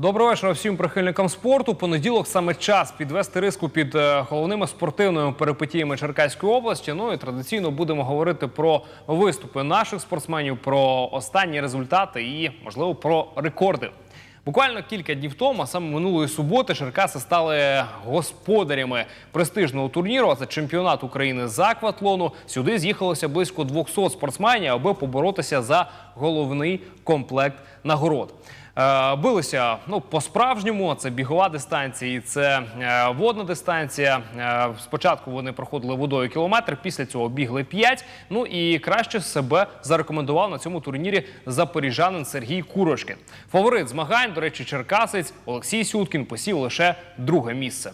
Доброго вечора всім прихильникам спорту. Понеділок саме час підвести риску під е, головними спортивними перипетіями Черкаської області. Ну і традиційно будемо говорити про виступи наших спортсменів, про останні результати і, можливо, про рекорди. Буквально кілька днів тому, а саме минулої суботи, Черкаси стали господарями престижного турніру. А це чемпіонат України з акватлону. Сюди з'їхалося близько 200 спортсменів, аби поборотися за головний комплект нагород. Е, Билися ну по-справжньому. Це бігова дистанція, і це е, водна дистанція. Е, спочатку вони проходили водою кілометр, після цього бігли 5. Ну і краще себе зарекомендував на цьому турнірі запоріжанин Сергій Курошкін. Фаворит змагань, до речі, черкасець Олексій Сюткін посів лише друге місце.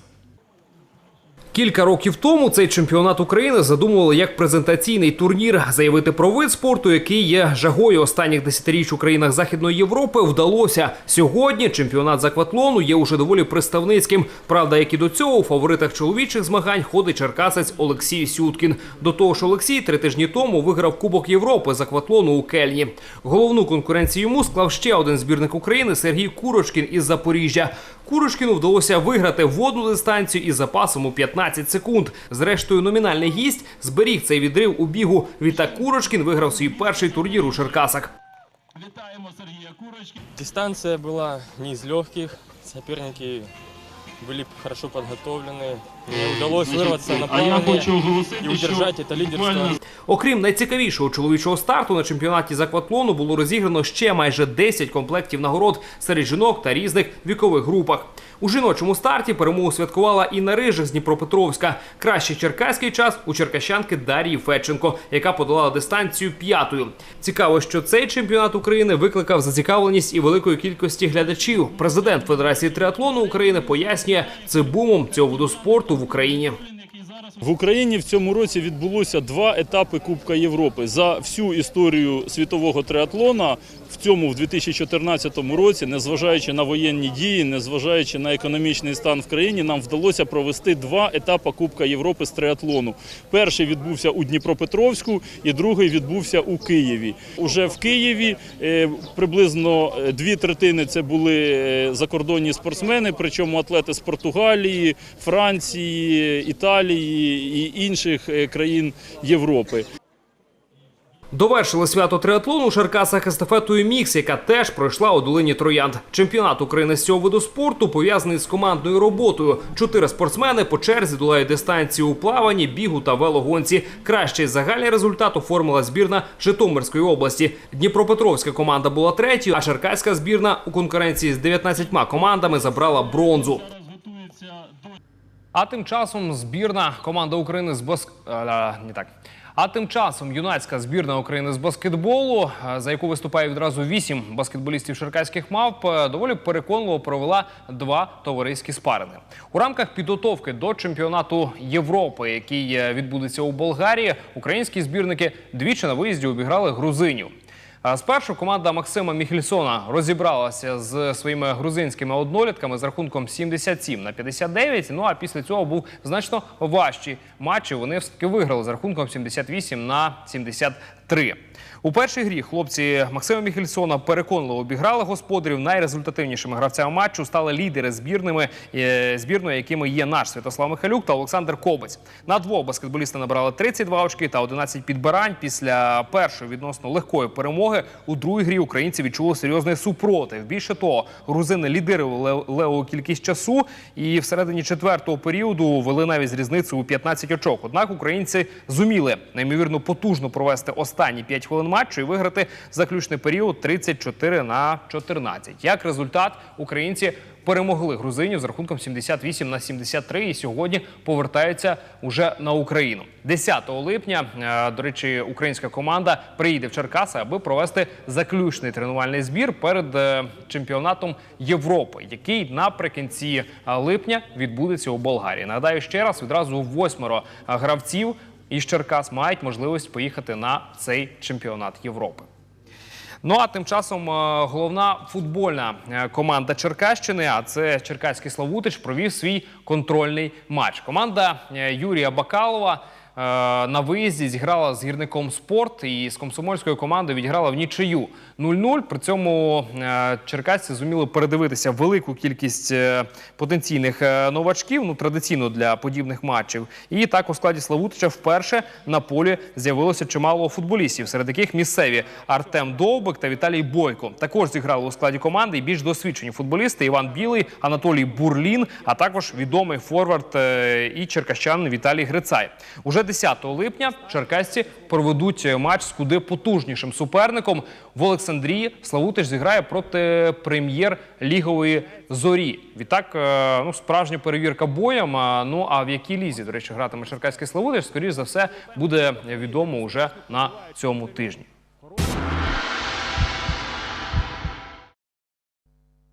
Кілька років тому цей чемпіонат України задумували як презентаційний турнір. Заявити про вид спорту, який є жагою останніх десятиріч у країнах Західної Європи, вдалося. Сьогодні чемпіонат з акватлону є уже доволі представницьким. Правда, як і до цього у фаворитах чоловічих змагань ходить черкасець Олексій Сюткін. До того ж, Олексій три тижні тому виграв Кубок Європи з акватлону у Кельні. Головну конкуренцію йому склав ще один збірник України Сергій Курочкін із Запоріжжя. Курочкіну вдалося виграти водну дистанцію із запасом у 15 секунд. Зрештою, номінальний гість зберіг цей відрив у бігу. Відтак Курочкін виграв свій перший турнір у Черкасах. Вітаємо Сергія Курочки. Дистанция была не из легких, соперники были хорошо подготовлены. Мне удалось вырваться на А я половине хочу оголосити, и удержать що это лидерство. буквально Окрім найцікавішого чоловічого старту на чемпіонаті з акватлону було розіграно ще майже 10 комплектів нагород серед жінок та різних вікових групах. У жіночому старті перемогу святкувала Інна Рижик з Дніпропетровська. Кращий черкаський час у черкащанки Дар'ї Федченко, яка подолала дистанцію п'ятою. Цікаво, що цей чемпіонат України викликав зацікавленість і великої кількості глядачів. Президент Федерації триатлону України пояснює, це бумом цього виду спорту в Україні. В Україні в цьому році відбулося два етапи Кубка Європи. За всю історію світового триатлона в цьому в 2014 році, незважаючи на воєнні дії, незважаючи на економічний стан в країні, нам вдалося провести два етапи Кубка Європи з триатлону. Перший відбувся у Дніпропетровську, і другий відбувся у Києві. Уже в Києві е, приблизно е, дві третини це були е, закордонні спортсмени, причому атлети з Португалії, Франції, Італії і інших е, країн Європи. Довершили свято триатлону у Черкасах естафетою Мікс, яка теж пройшла у долині Троянд. Чемпіонат України з цього виду спорту пов'язаний з командною роботою. Чотири спортсмени по черзі долають дистанцію у плаванні, бігу та велогонці. Кращий загальний результат оформила збірна Житомирської області. Дніпропетровська команда була третьою, а черкаська збірна у конкуренції з 19 командами забрала бронзу. А тим часом збірна команда України з баск... е, не так. А тим часом юнацька збірна України з баскетболу, е, за яку виступає відразу вісім баскетболістів черкаських мавп, е, доволі переконливо провела два товариські спаринги. У рамках підготовки до чемпіонату Європи, який е, відбудеться у Болгарії, українські збірники двічі на виїзді обіграли грузинів. Спершу команда Максима Міхельсона розібралася з своїми грузинськими однолітками з рахунком 77 на 59. Ну а після цього був значно важчий матч. і Вони все таки виграли з рахунком 78 на 73. У першій грі хлопці Максима Міхельсона переконливо обіграли господарів. Найрезультативнішими гравцями матчу стали лідери збірними е, збірної, якими є наш Святослав Михайлюк та Олександр Кобець. На двох баскетболісти набрали 32 очки та 11 підбирань. Після першої відносно легкої перемоги у другій грі українці відчули серйозний супротив. Більше того, грузини лідирували леву кількість часу і всередині четвертого періоду вели навіть з різницею у 15 очок. Однак українці зуміли неймовірно потужно провести останні 5 хвилин матчу і виграти заключний період 34 на 14. Як результат, українці перемогли грузинів з рахунком 78 на 73 і сьогодні повертаються уже на Україну. 10 липня, е, до речі, українська команда приїде в Черкаси, аби провести заключний тренувальний збір перед е, чемпіонатом Європи, який наприкінці е, липня відбудеться у Болгарії. Нагадаю ще раз, відразу восьмеро гравців із Черкас мають можливість поїхати на цей чемпіонат Європи. Ну а тим часом е, головна футбольна е, команда Черкащини, а це Черкаський Славутич, провів свій контрольний матч. Команда е, Юрія Бакалова на виїзді зіграла з гірником спорт і з комсомольською командою відіграла в нічию 0-0. При цьому е, черкасці зуміли передивитися велику кількість е, потенційних е, новачків, ну традиційно для подібних матчів. І так у складі Славутича вперше на полі з'явилося чимало футболістів, серед яких місцеві Артем Довбик та Віталій Бойко. Також зіграли у складі команди і більш досвідчені футболісти Іван Білий, Анатолій Бурлін, а також відомий форвард і черкащанин Віталій Грицай. Уже 10 липня черкасці проведуть матч з куди потужнішим суперником. В Олександрії Славутич зіграє проти прем'єр-лігової зорі. Відтак, е, ну, справжня перевірка боєм. Ну а в якій лізі, до речі, гратиме черкаський Славутич, скоріш за все, буде відомо уже на цьому тижні.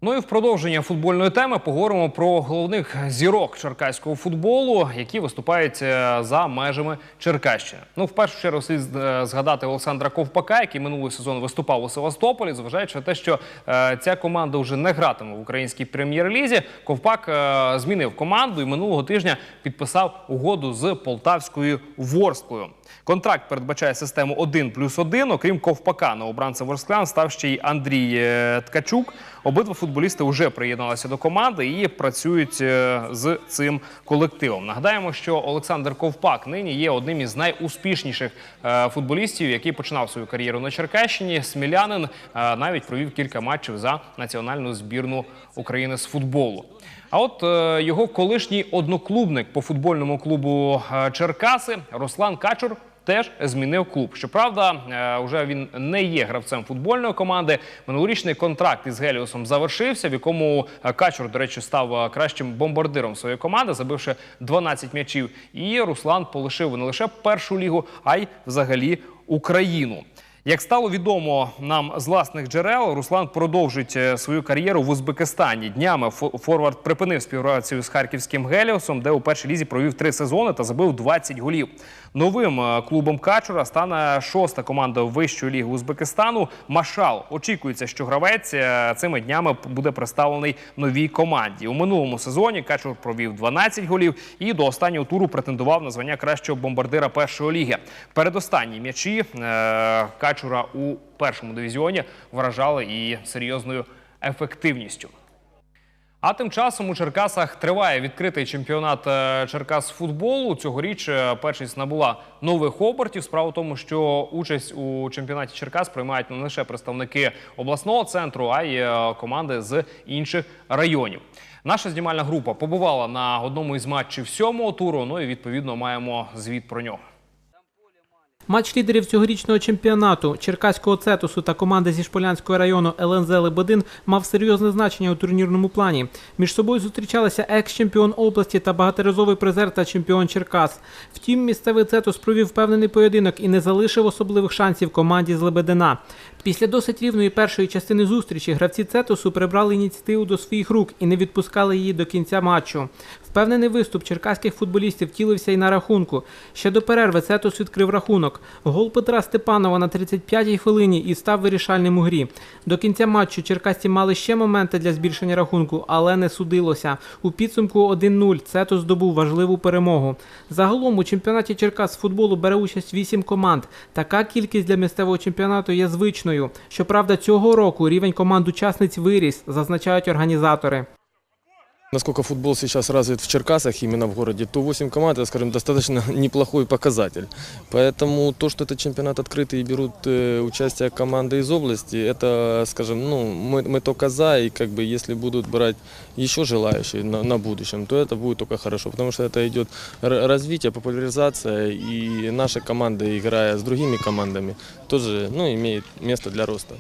Ну і в продовження футбольної теми поговоримо про головних зірок черкаського футболу, які виступають е, за межами Черкащини. Ну, в першу чергу слід е, згадати Олександра Ковпака, який минулий сезон виступав у Севастополі, зважаючи на те, що е, ця команда вже не гратиме в українській прем'єр-лізі. Ковпак змінив команду і минулого тижня підписав угоду з полтавською Ворсклою. Контракт передбачає систему 1 плюс 1. Окрім Ковпака, на обранцем Ворсклян став ще й Андрій Ткачук. Обидва футболісти вже приєдналися до команди і працюють е, з цим колективом. Нагадаємо, що Олександр Ковпак нині є одним із найуспішніших е, футболістів, який починав свою кар'єру на Черкащині. Смілянин е, навіть провів кілька матчів за національну збірну України з футболу. А от його колишній одноклубник по футбольному клубу Черкаси Руслан Качур. Теж змінив клуб. Щоправда, е, вже він не є гравцем футбольної команди. Минулорічний контракт із Геліусом завершився, в якому е, Качур, до речі, став е, кращим бомбардиром своєї команди, забивши 12 м'ячів. І Руслан полишив не лише першу лігу, а й взагалі Україну. Як стало відомо нам з власних джерел, Руслан продовжить е, свою кар'єру в Узбекистані. Днями форвард припинив співпрацю з харківським Геліосом, де у першій лізі провів три сезони та забив 20 голів. Новим е, клубом Качура стане шоста команда вищої ліги Узбекистану. Машал очікується, що гравець е, цими днями буде представлений новій команді. У минулому сезоні Качур провів 12 голів і до останнього туру претендував на звання кращого бомбардира першої ліги. Передостанні м'ячі е, Качура у першому дивізіоні вражали і серйозною ефективністю. А тим часом у Черкасах триває відкритий чемпіонат е, Черкас футболу. Цьогоріч е, першість набула нових обертів. Справа в тому, що участь у чемпіонаті Черкас приймають не лише представники обласного центру, а й е, команди з інших районів. Наша знімальна група побувала на одному із матчів сьомого туру. Ну і відповідно маємо звіт про нього. Матч лідерів цьогорічного чемпіонату Черкаського цетусу та команди зі Шполянського району ЛНЗ Лебедин мав серйозне значення у турнірному плані. Між собою зустрічалися екс-чемпіон області та багаторазовий призер та чемпіон Черкас. Втім, місцевий цетус провів впевнений поєдинок і не залишив особливих шансів команді з Лебедина. Після досить рівної першої частини зустрічі гравці цетусу прибрали ініціативу до своїх рук і не відпускали її до кінця матчу. Впевнений виступ черкаських футболістів втілився і на рахунку. Ще до перерви Цетус відкрив рахунок. Гол Петра Степанова на 35-й хвилині і став вирішальним у грі. До кінця матчу черкасці мали ще моменти для збільшення рахунку, але не судилося. У підсумку 1-0 Цетус здобув важливу перемогу. Загалом у чемпіонаті Черкас з футболу бере участь 8 команд. Така кількість для місцевого чемпіонату є звичною. Щоправда, цього року рівень команд-учасниць виріс, зазначають організатори. Насколько футбол сейчас развит в Черкасах, именно в городе, то 8 команд, это, скажем, достаточно неплохой показатель. Поэтому то, что этот чемпионат открытый и берут э, участие команды из области, это, скажем, ну, мы, мы только за, и как бы если будут брать еще желающие на, на будущем, то это будет только хорошо, потому что это идет развитие, популяризация, и наша команда, играя с другими командами, тоже, ну, имеет место для роста.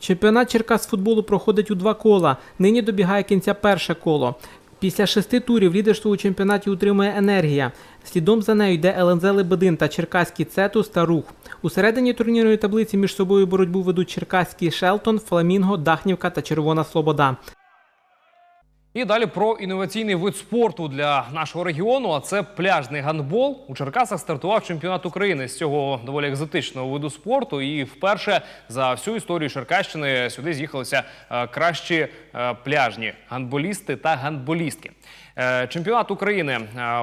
Чемпіонат Черкас футболу проходить у два кола. Нині добігає кінця перше коло. Після шести турів лідерство у чемпіонаті утримує енергія. Слідом за нею йде ЛНЗ Лебедин та Черкаський Цетус та Рух. У середині турнірної таблиці між собою боротьбу ведуть Черкаський Шелтон, Фламінго, Дахнівка та Червона Слобода. І далі про інноваційний вид спорту для нашого регіону. А це пляжний гандбол. У Черкасах стартував чемпіонат України з цього доволі екзотичного виду спорту. І вперше за всю історію Черкащини сюди з'їхалися е, кращі е, пляжні гандболісти та гандболістки. Е, Чемпіонат України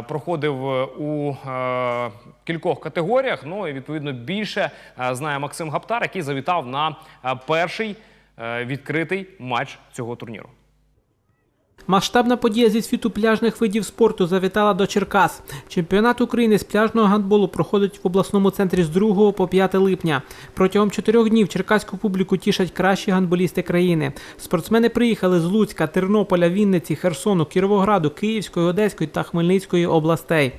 проходив у кількох категоріях. Ну і відповідно більше знає Максим Гаптар, який завітав на перший відкритий матч цього турніру. Масштабна подія зі світу пляжних видів спорту завітала до Черкас. Чемпіонат України з пляжного гандболу проходить в обласному центрі з 2 по 5 липня. Протягом чотирьох днів черкаську публіку тішать кращі гандболісти країни. Спортсмени приїхали з Луцька, Тернополя, Вінниці, Херсону, Кіровограду, Київської, Одеської та Хмельницької областей.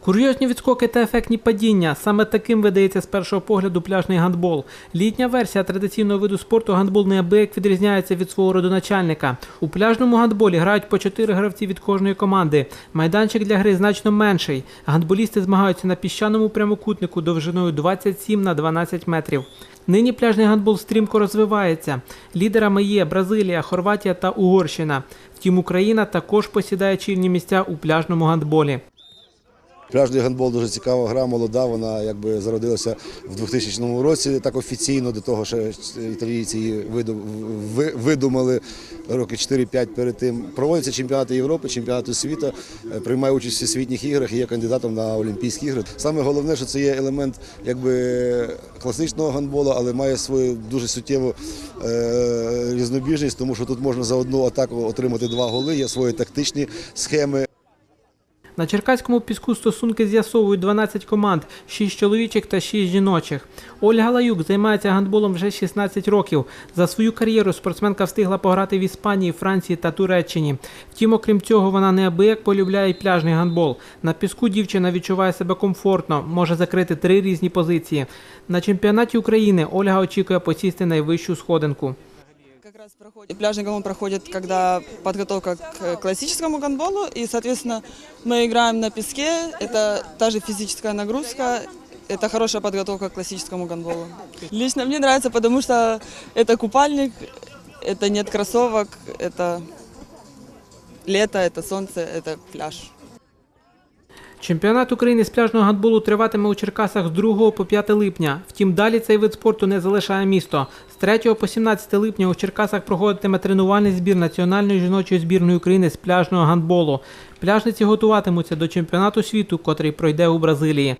Курйозні відскоки та ефектні падіння. Саме таким видається з першого погляду пляжний гандбол. Літня версія традиційного виду спорту гандбол неабияк відрізняється від свого родоначальника. У пляжному гандболі грають по чотири гравці від кожної команди. Майданчик для гри значно менший. Гандболісти змагаються на піщаному прямокутнику довжиною 27 на 12 метрів. Нині пляжний гандбол стрімко розвивається. Лідерами є Бразилія, Хорватія та Угорщина. Втім, Україна також посідає чільні місця у пляжному гандболі. Пляжний гандбол дуже цікава гра, молода. Вона якби зародилася в 2000 році. Так офіційно до того, що італійці її видумали роки 4-5 перед тим. Проводяться чемпіонати Європи, чемпіонати світу, е, приймає участь у всесвітніх іграх і є кандидатом на Олімпійські ігри. Саме головне, що це є елемент якби класичного гандболу, але має свою дуже суттєву е, різнобіжність, тому що тут можна за одну атаку отримати два голи. Є свої тактичні схеми. На черкаському піску стосунки з'ясовують 12 команд, 6 чоловічих та 6 жіночих. Ольга Лаюк займається гандболом вже 16 років. За свою кар'єру спортсменка встигла пограти в Іспанії, Франції та Туреччині. Втім, окрім цього, вона неабияк полюбляє пляжний гандбол. На піску дівчина відчуває себе комфортно, може закрити три різні позиції. На чемпіонаті України Ольга очікує посісти найвищу сходинку. Как раз проходит, пляжный гандбол проходит, когда подготовка к классическому гандболу, и, соответственно, мы играем на песке, это та же физическая нагрузка, это хорошая подготовка к классическому гандболу. Лично мне нравится, потому что это купальник, это нет кроссовок, это лето, это солнце, это пляж. Чемпіонат України з пляжного гандболу триватиме у Черкасах з 2 по 5 липня. Втім, далі цей вид спорту не залишає місто. З 3 по 17 липня у Черкасах проходитиме тренувальний збір національної жіночої збірної України з пляжного гандболу. Пляжниці готуватимуться до чемпіонату світу, котрий пройде у Бразилії.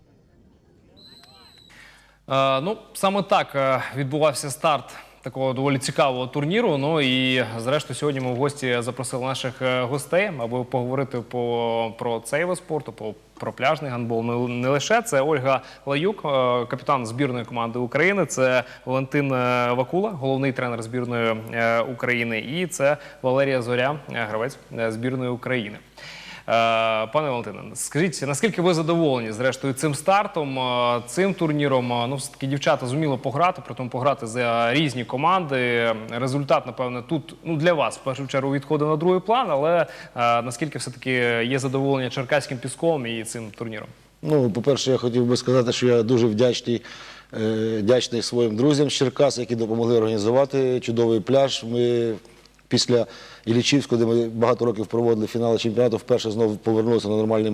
Е, ну, саме так е, відбувався старт такого доволі цікавого турніру. Ну і зрештою, сьогодні ми в гості запросили наших е, гостей, аби поговорити по, про цей вид спорту, по, про пляжний гандбол. Не, не лише це Ольга Лаюк, е, капітан збірної команди України. Це Валентин е, Вакула, головний тренер збірної України, і це Валерія Зоря, гравець збірної України. Е, Пане Валентине, скажіть, наскільки ви задоволені зрештою цим стартом, е, цим турніром? Е, Ну, все-таки дівчата зуміли пограти, при тому пограти за різні команди. Результат, напевне, тут ну, для вас в першу чергу відходить на другий план, але наскільки все-таки є задоволення черкаським піском і цим турніром? Ну, по-перше, я хотів би сказати, що я дуже вдячний, вдячний своїм друзям з Черкас, які допомогли організувати чудовий пляж. Ми після Іллічівського, де ми багато років проводили фінали чемпіонату, вперше знову повернулися на нормальний,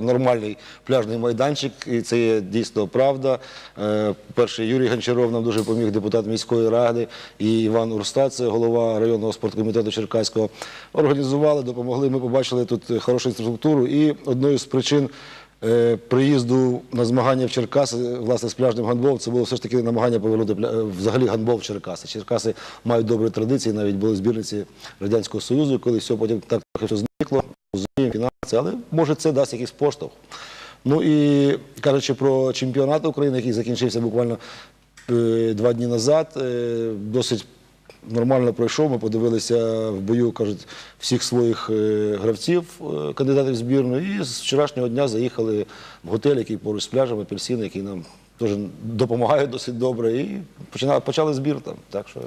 нормальний пляжний майданчик, і це є дійсно правда. Е, Перший Юрій Гончаров нам дуже допоміг, депутат міської ради, і Іван Урста, це голова районного спорткомітету Черкаського. Організували, допомогли. Ми побачили тут хорошу інфраструктуру. І одною з причин приїзду на змагання в Черкаси, власне, з пляжним гандболом, це було все ж таки намагання повернути е, взагалі гандбол в Черкаси. Черкаси мають добрі традиції, навіть були збірниці Радянського Союзу, коли все потім так трохи все зникло, розуміємо, фінанси, але може це дасть якийсь поштовх. Ну і кажучи про чемпіонат України, який закінчився буквально е, два дні назад, е, досить нормально пройшов. Ми подивилися в бою, кажуть, всіх своїх е, гравців, е, кандидатів в збірну. І з вчорашнього дня заїхали в готель, який поруч з пляжем, апельсин, який нам теж допомагає досить добре. І починали, почали збір там. Так що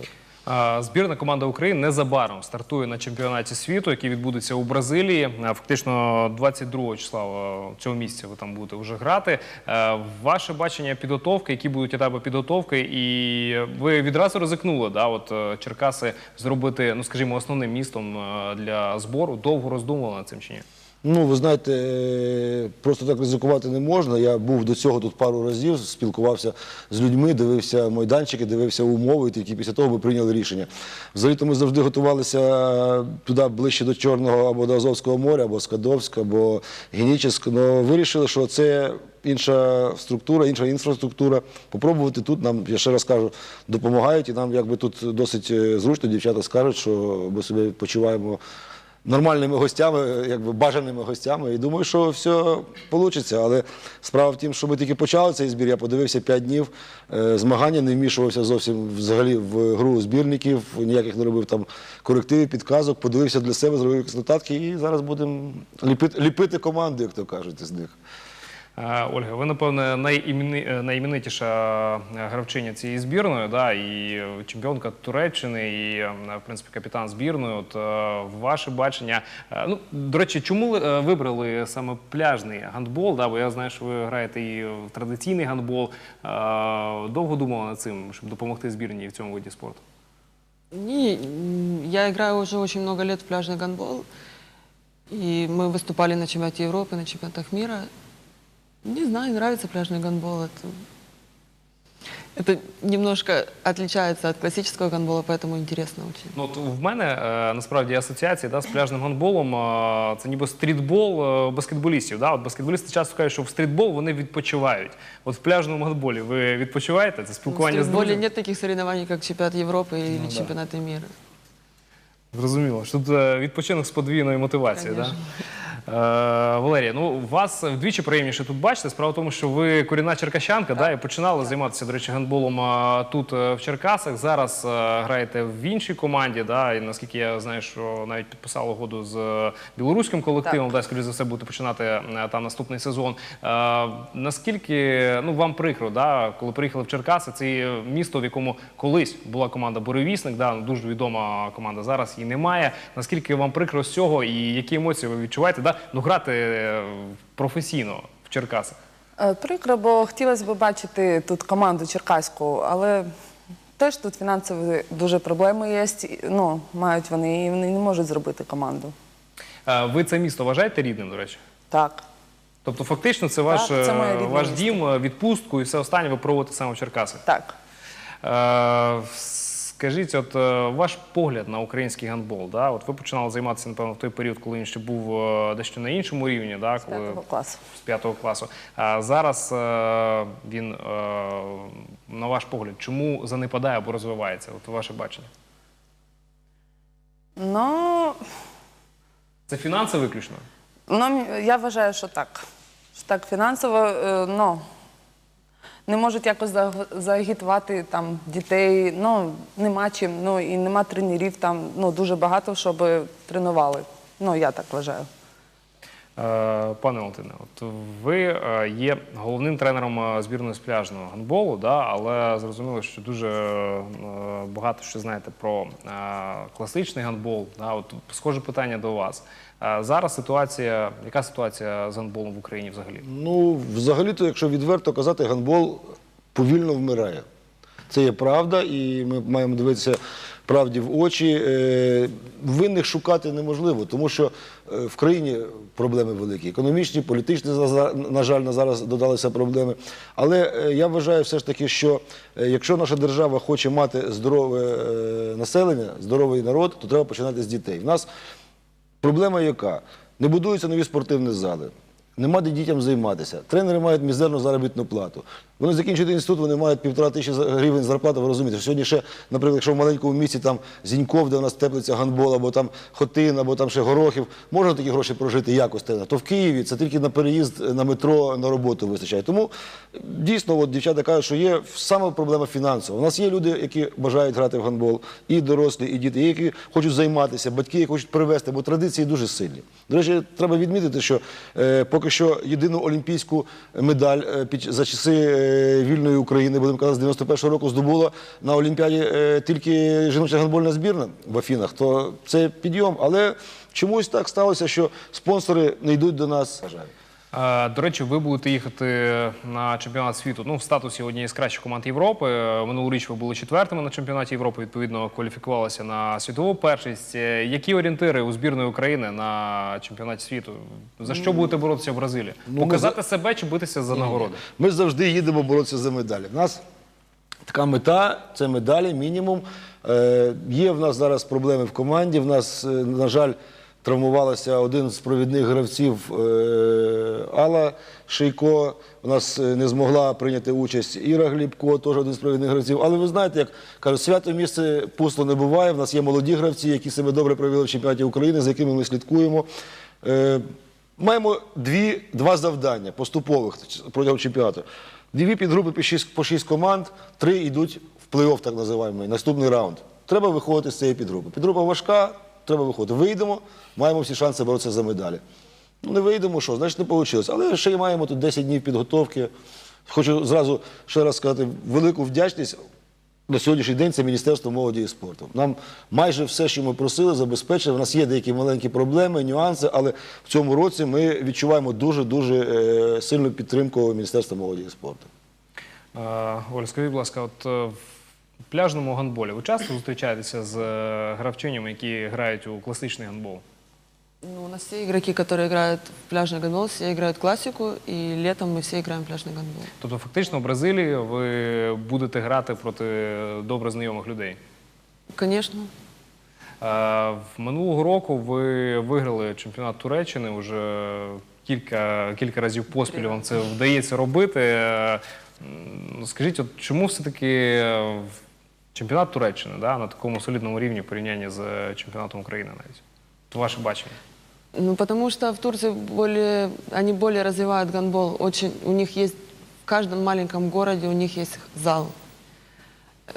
Збірна команда України незабаром стартує на чемпіонаті світу, який відбудеться у Бразилії. Фактично 22 числа е, цього місяця ви там будете вже грати. Е, Ваше бачення підготовки, які будуть етапи підготовки, і ви відразу ризикнули, да, от е, Черкаси зробити, ну скажімо, основним містом для збору. Довго роздумували над цим чи ні? Ну, ви знаєте, е, просто так ризикувати не можна. Я був до цього тут пару разів, спілкувався з людьми, дивився майданчики, дивився умови, і тільки після того ми прийняли рішення. Взагалі-то ми завжди готувалися туди ближче до Чорного або до Азовського моря, або Скадовська, або Генічеськ. але вирішили, що це інша структура, інша інфраструктура. Попробувати тут нам, я ще раз кажу, допомагають, і нам якби тут досить е, зручно. Дівчата скажуть, що ми себе відпочиваємо нормальними гостями, якби бажаними гостями. І думаю, що все вийде. Але справа в тім, що ми тільки почали цей збір. Я подивився 5 днів е, змагання, не вмішувався зовсім взагалі в гру збірників, ніяких не робив там корективів, підказок, подивився для себе, зробив якісь нотатки і зараз будемо ліпити, ліпити команду, як то кажуть, з них. Е, Ольга, ви, напевне, найімени- е, найіменитіша е, гравчиня цієї збірної, да, і е, чемпіонка Туреччини, і, е, в принципі, капітан збірної. От е, ваше бачення. е, Ну, до речі, чому ви е, вибрали саме пляжний гандбол? Да, бо я знаю, що ви граєте і в традиційний гандбол. Е, Довго думали над цим, щоб допомогти збірній в цьому виді спорту? Не, м, я играю уже очень много лет в пляжный гандбол. И мы выступали на чемпионате Европы, на чемпионатах мира. Не знаю, нравится пляжный гандбол. Это, это немножко отличается от классического гандбола, поэтому интересно очень. Ну, от в мене е, насправді асоціації да, з пляжним гандболом е, це ніби стрітбол е, баскетболістів. Да? От баскетболісти часто кажуть, що в стрітбол вони відпочивають. От в пляжному гандболі ви відпочиваєте? Це В спілкування з стритболе друзями? нет таких соревнований, как чемпионат Европы или Ну да. чемпионаты мира. Зрозуміло. Що Тут е, відпочинок з подвійною мотивацією. Да? Конечно. Е, Валерія, ну вас вдвічі приємніше тут бачити. Справа в тому, що ви корінна черкащанка, да, і починали займатися, до речі, гандболом е, тут е, в Черкасах. Зараз е, граєте в іншій команді. Да, і наскільки я знаю, що навіть підписали угоду з е, білоруським колективом, да, скоріше за все, будете починати е, там наступний сезон. Е, наскільки ну вам прикро, да, коли приїхали в Черкаси, це місто, в якому колись була команда Буревісник, да, дуже відома команда. Зараз її немає. Наскільки вам прикро з цього і які емоції ви відчуваєте? Да? Ну, грати е, професійно в Черкасах. Е, Прикро, бо хотілося б бачити тут команду черкаську, але теж тут фінансові дуже проблеми є. Ну, мають вони і вони не можуть зробити команду. Е, Ви це місто вважаєте рідним, до речі? Так. Тобто, фактично, це ваш, Так, це ваш місто. дім, відпустку і все останнє ви проводите саме в Черкасах. Так. Е, Скажіть, от е, ваш погляд на український гандбол, да? от ви починали займатися, напевно, в той період, коли він ще був е, дещо на іншому рівні, да? З п'ятого класу. з п'ятого класу. А зараз е, він, на ваш погляд, чому занепадає або розвивається? От ваше бачення. Ну, Це фінанси виключно? ну, я вважаю, що так. Що так фінансово, ну, не можуть якось зааг- заагітувати там дітей. Ну, нема чим, ну і нема тренерів там, ну, дуже багато, щоб тренували. Ну, я так вважаю. Е, Пане Валентине, от ви е, є головним тренером е, збірної з пляжного гандболу, да, але зрозуміло, що дуже багато що знаєте про класичний гандбол. Да, от схоже питання до вас. Зараз ситуація, яка ситуація з гандболом в Україні взагалі? Ну, взагалі-то, якщо відверто казати, гандбол повільно вмирає. Це є правда, і ми маємо дивитися правді в очі. Е, Винних шукати неможливо, тому що е, в країні проблеми великі. Економічні, політичні, на жаль, на зараз додалися проблеми. Але е, я вважаю все ж таки, що якщо наша держава хоче мати здорове населення, здоровий народ, то треба починати з дітей. В нас Проблема яка? Не будуються нові спортивні зали. Нема де дітям займатися. Тренери мають мізерну заробітну плату. Вони закінчують інститут, вони мають півтора тисячі гривень зарплати. Ви розумієте, сьогодні ще, наприклад, якщо в маленькому місті там Зіньков, де у нас теплиться гандбол, або там Хотин, або там ще Горохів, можна такі гроші прожити якось. То в Києві це тільки на переїзд на метро на роботу вистачає. Тому дійсно, от дівчата кажуть, що є саме проблема фінансова. У нас є люди, які бажають грати в гандбол, і дорослі, і діти, які хочуть займатися, батьки, які хочуть привести, бо традиції дуже сильні. До речі, треба відмітити, що е, поки що єдину олімпійську медаль е, під, за часи е, вільної України, будемо казати, з 91-го року здобула на Олімпіаді е, тільки жіноча гандбольна збірна в Афінах, то це підйом. Але чомусь так сталося, що спонсори не йдуть до нас. Е, До речі, ви будете їхати на чемпіонат світу ну, в статусі однієї з кращих команд Європи. Е, Минулоріч ви були четвертими на чемпіонаті Європи, відповідно, кваліфікувалися на світову першість. Е, Які орієнтири у збірної України на чемпіонаті світу? За що будете боротися в Бразилії? ми Показати себе чи битися за нагороди? Ми завжди їдемо боротися за медалі. У нас така мета це медалі, мінімум. Є в нас зараз проблеми в команді. В нас, на жаль, травмувалася один з провідних гравців е, Алла Шейко. У нас е, не змогла прийняти участь Іра Глібко, теж один з провідних гравців. Але ви знаєте, як кажуть, свято місце пусто не буває. В нас є молоді гравці, які себе добре провели в чемпіонаті України, за якими ми слідкуємо. Е, Маємо два завдання поступових протягом чемпіонату. Дві підгрупи по шість, по шість команд, три йдуть в плей-офф, так називаємо, наступний раунд. Треба виходити з цієї підгрупи. Підгрупа важка, треба виходити. Вийдемо, маємо всі шанси боротися за медалі. Ну, не вийдемо, що, значить, не вийшло. Але ще й маємо тут 10 днів підготовки. Хочу зразу ще раз сказати велику вдячність на сьогоднішній день це Міністерство молоді і спорту. Нам майже все, що ми просили, забезпечили. У нас є деякі маленькі проблеми, нюанси, але в цьому році ми відчуваємо дуже-дуже е, сильну підтримку Міністерства молоді і спорту. Е, Оля, скажіть, будь ласка, от е, пляжному гандболі ви часто зустрічаєтеся з е, гравчинями, які грають у класичний гандбол? Ну, у нас все игроки, которые играют в пляжный гандбол, все играют классику, и летом мы все играем в пляжный гандбол. Тобто, фактично, в Бразилії ви будете грати проти добре знайомих людей. Конечно. Е, В минулого року ви виграли чемпіонат Туреччини вже кілька, кілька разів поспіль вам це вдається робити. Е, м, Скажіть, от чому все-таки е, в- чемпіонат Туреччини да, на такому солідному рівні в порівнянні з е, чемпіонатом України навіть? От ваше бачення. Ну, потому что в Турции более, они более развивают гандбол. Очень, у них есть, в каждом маленьком городе у них есть зал.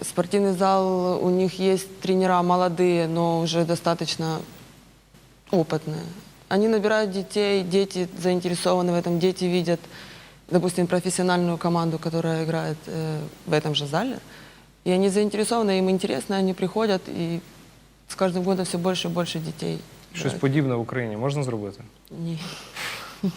Спортивный зал, у них есть тренера молодые, но уже достаточно опытные. Они набирают детей, дети заинтересованы в этом, дети видят, допустим, профессиональную команду, которая играет э, в этом же зале. И они заинтересованы, им интересно, они приходят, и с каждым годом все больше и больше детей. Щось играет. подібне в Україні можна зробити? Ні.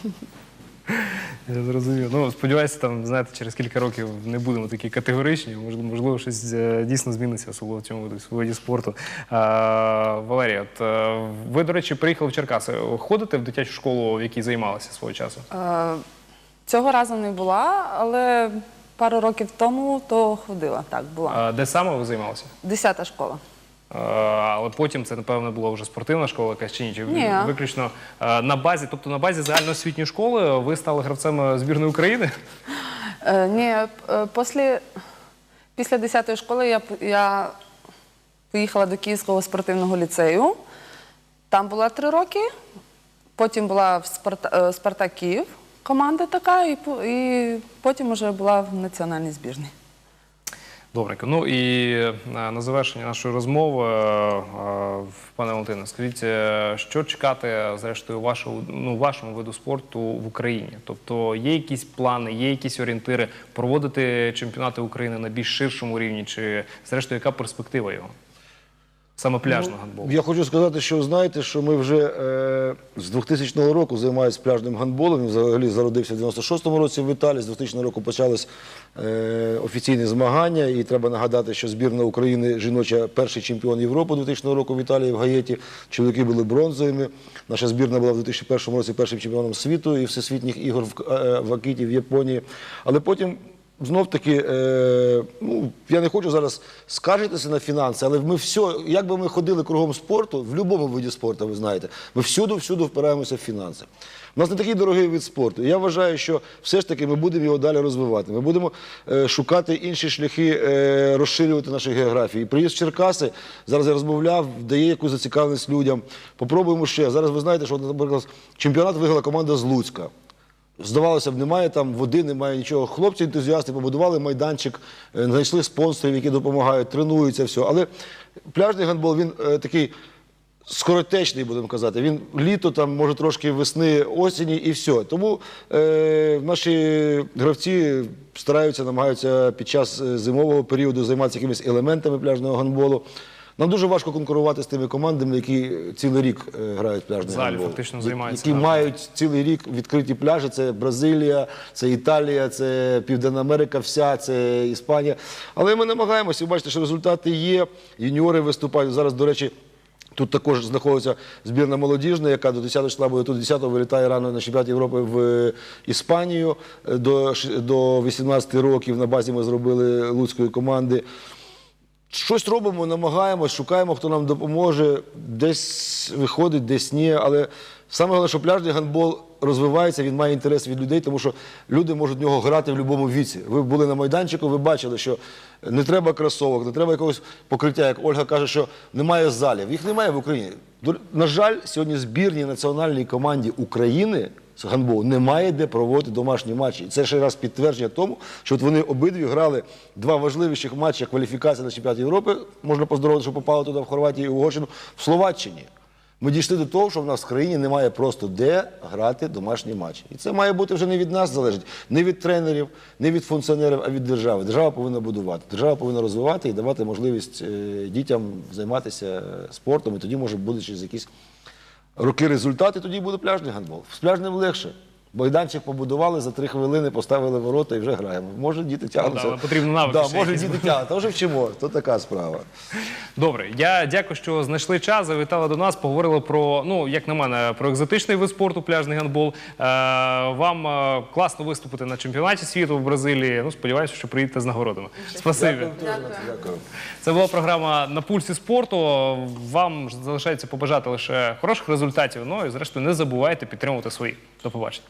Я зрозумів. Ну, сподіваюся, там, знаєте, через кілька років не будемо такі категоричні. Можливо, можливо щось е, дійсно зміниться, особливо в цьому виді, виді спорту. А, Валерія, от, е, ви, до речі, приїхали в Черкаси. Ходите в дитячу школу, в якій займалися свого часу? Е, Цього разу не була, але пару років тому то ходила. Так, була. А, де саме ви займалися? Десята школа. Але потім це, напевно, була вже спортивна школа якась чи ні? Чи Ні. виключно е, на базі, тобто на базі загальноосвітньої школи ви стали гравцем збірної України? Е, ні, е, після, після 10 школи я, п- я поїхала до Київського спортивного ліцею. Там була три роки. Потім була в Спарта, е, Спартак Київ, команда така, і, і потім вже була в національній збірній. Добренько. Ну і е, на завершення нашої розмови, е, е, пане Валентине, скажіть, що чекати зрештою вашого ну, вашому виду спорту в Україні? Тобто є якісь плани, є якісь орієнтири проводити чемпіонати України на більш ширшому рівні, чи зрештою яка перспектива його? Саме пляжного гандболу? Я хочу сказати, що ви знаєте, що ми вже е, з 2000 року займаємося пляжним гандболом. Він взагалі зародився в 96-му році в Італії. З 2000 року почались е, офіційні змагання. І треба нагадати, що збірна України жіноча перший чемпіон Європи 2000 року в Італії в Гаєті. Чоловіки були бронзовими. Наша збірна була в 2001 році першим чемпіоном світу і всесвітніх ігор в, е, в Акіті в Японії. Але потім Знов таки, е, ну я не хочу зараз скаржитися на фінанси, але ми все, як би ми ходили кругом спорту, в будь-якому виді спорту, ви знаєте, ми всюди-всюди впираємося в фінанси. У нас не такий дорогий вид спорту. Я вважаю, що все ж таки ми будемо його далі розвивати. Ми будемо е, шукати інші шляхи е, розширювати нашу географію. І приїзд в Черкаси, зараз я розмовляв, дає якусь зацікавленість людям. Попробуємо ще. Зараз ви знаєте, що, наприклад, чемпіонат виграла команда з Луцька. Здавалося б, немає там води, немає нічого. Хлопці ентузіасти побудували майданчик, е, знайшли спонсорів, які допомагають, тренуються, все. Але пляжний гандбол він е, такий скоротечний, будемо казати. Він літо, там, може трошки весни, осені і все. Тому е, наші гравці стараються, намагаються під час е, зимового періоду займатися якимись елементами пляжного гандболу. Нам дуже важко конкурувати з тими командами, які цілий рік е, грають пляжний Залі гандбол. фактично Я- займаються, Які так. мають цілий рік відкриті пляжі. Це Бразилія, це Італія, це Південна Америка, вся, це Іспанія. Але ми намагаємося, ви бачите, що результати є. Юніори виступають. Зараз, до речі, Тут також знаходиться збірна молодіжна, яка до 10 числа буде тут 10-го вилітає рано на чемпіонат Європи в е, Іспанію. Е, До, ш- до 18 років на базі ми зробили луцької команди. Щось робимо, намагаємось, шукаємо, хто нам допоможе. Десь виходить, десь ні. Але саме головне, що пляжний гандбол розвивається, він має інтерес від людей, тому що люди можуть в нього грати в будь-якому віці. Ви були на майданчику, ви бачили, що не треба кросовок, не треба якогось покриття. Як Ольга каже, що немає залів. Їх немає в Україні. На жаль, сьогодні збірній національній команді України з гандболу немає де проводити домашні матчі. І це ще раз підтвердження тому, що вони обидві грали два важливіших матчі кваліфікації на чемпіонат Європи. Можна поздоровити, що попали туди в Хорватію і Угорщину, в Словаччині. Ми дійшли до того, що в нас в країні немає просто де грати домашні матчі. І це має бути вже не від нас залежить, не від тренерів, не від функціонерів, а від держави. Держава повинна будувати. Держава повинна розвивати і давати можливість е, дітям займатися спортом. І тоді може бути через якісь роки результати, тоді буде пляжний гандбол. З пляжним легше. Майданчик побудували за три хвилини, поставили ворота і вже граємо. Може, діти тягнуться. Ну да, потрібно навики Да, ще може, якісь. діти тягнуть, а вже вчимо. То така справа. Добре, я дякую, що знайшли час, завітали до нас, поговорили про, ну, як на мене, про екзотичний вид спорту, пляжний гандбол. Е, вам е, класно виступити на чемпіонаті світу в Бразилії. Ну, сподіваюся, що приїдете з нагородами. Спасибі. Дякую. Це була програма на пульсі спорту. Вам залишається побажати лише хороших результатів. Ну і зрештою не забувайте підтримувати свої. До побачення.